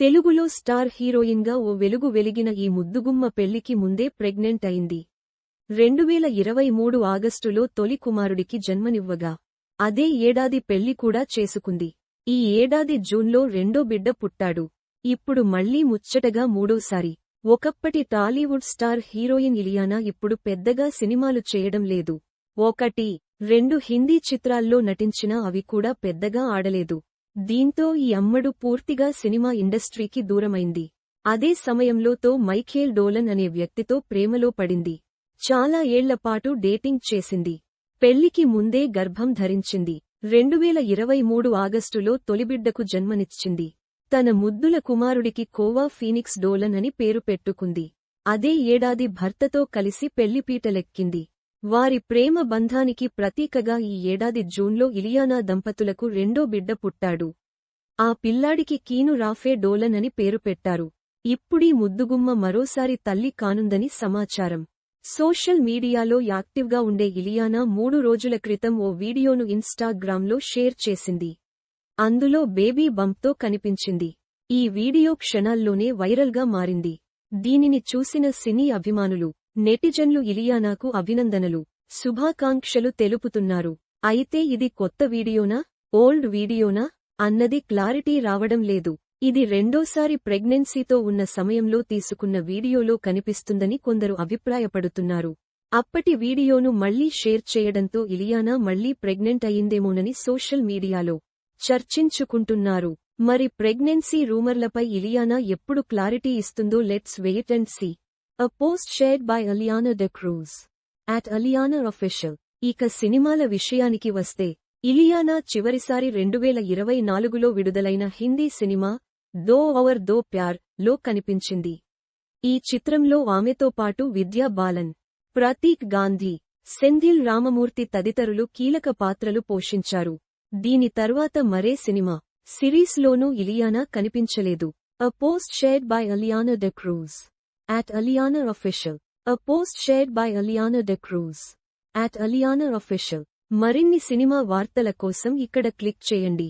తెలుగులో స్టార్ హీరోయిన్గా ఓ వెలుగు వెలిగిన ఈ ముద్దుగుమ్మ పెళ్ళికి ముందే ప్రెగ్నెంట్ అయింది. రెండువేల ఇరవై మూడు ఆగస్టులో తొలి కుమారుడికి జన్మనివ్వగా అదే ఏడాది పెళ్ళి కూడా చేసుకుంది. ఈ ఏడాది జూన్లో రెండో బిడ్డ పుట్టాడు. ఇప్పుడు మళ్ళీ ముచ్చటగా మూడోసారి. ఒకప్పటి టాలీవుడ్ స్టార్ హీరోయిన్ ఇలియానా ఇప్పుడు పెద్దగా సినిమాలు చేయడం లేదు. ఒకటి రెండు హిందీ చిత్రాల్లో నటించినా అవి కూడా పెద్దగా ఆడలేదు. దీంతో ఈ అమ్మడు పూర్తిగా సినిమా ఇండస్ట్రీకి దూరమైంది. అదే సమయంలో తో మైఖేల్ డోలన్ అనే వ్యక్తితో ప్రేమలో పడింది. చాలా ఏళ్ళపాటు డేటింగ్ చేసింది. పెళ్ళికి ముందే గర్భం ధరించింది. రెండువేల ఇరవై మూడు ఆగస్టులో తొలిబిడ్డకు జన్మనిచ్చింది. తన ముద్దుల కుమారుడికి కోవా ఫీనిక్స్ డోలన్ అని పేరు పెట్టుకుంది. అదే ఏడాది భర్తతో కలిసి పెళ్ళిపీటలెక్కింది. వారి ప్రేమ బంధానికి ప్రతీకగా ఈ ఏడాది జూన్లో ఇలియానా దంపతులకు రెండో బిడ్డ పుట్టాడు. ఆ పిల్లాడికి కీను రాఫే డోలన్ అని పేరు పెట్టారు. ఇప్పుడీ ముద్దుగుమ్మ మరోసారి తల్లి కానుందని సమాచారం. సోషల్ మీడియాలో యాక్టివ్గా ఉండే ఇలియానా మూడు రోజుల క్రితం ఓ వీడియోను ఇన్స్టాగ్రామ్లో షేర్ చేసింది. అందులో బేబీ బంప్తో కనిపించింది. ఈ వీడియో క్షణాల్లోనే వైరల్గా మారింది. దీనిని చూసిన సినీ అభిమానులు నెటిజన్లు ఇలియానాకు అభినందనలు. శుభాకాంక్షలు తెలుపుతున్నారు. అయితే ఇది కొత్త వీడియోనా? ఓల్డ్ వీడియోనా? అన్నది క్లారిటీ రావడం లేదు. ఇది రెండోసారి ప్రెగ్నెన్సీతో ఉన్న సమయంలో తీసుకున్న వీడియోలో కనిపిస్తుందని కొందరు అభిప్రాయపడుతున్నారు. అప్పటి వీడియోను మళ్ళీ షేర్ చేయడంతో ఇలియానా మళ్ళీ ప్రెగ్నెంట్ అయిందేమోనని సోషల్ మీడియాలో చర్చించుకుంటున్నారు. మరి ప్రెగ్నెన్సీ రూమర్లపై ఇలియానా ఎప్పుడు క్లారిటీ ఇస్తుందో let's wait and see. A post shared by Aliana de Cruz at Ileana official ఇక సినిమాల విషయానికి వస్తే ఇలియానా చివరిసారి రెండువేల ఇరవై నాలుగులో విడుదలైన హిందీ సినిమా దో అవర్ దో ప్యార్లో కనిపించింది. ఈ చిత్రంలో ఆమెతో పాటు విద్యా బాలన్ ప్రతీక్ గాంధీ సెంధిల్ రామమూర్తి తదితరులు కీలక పాత్రలు పోషించారు. దీని తర్వాత మరే సినిమా సిరీస్లోనూ ఇలియానా కనిపించలేదు. A post shared by Ileana De Cruz at Aliana Official. A post shared by Aliana De Cruz. At Aliana Official. మరిన్ని సినిమా వార్తల కోసం ఇక్కడ క్లిక్ చేయండి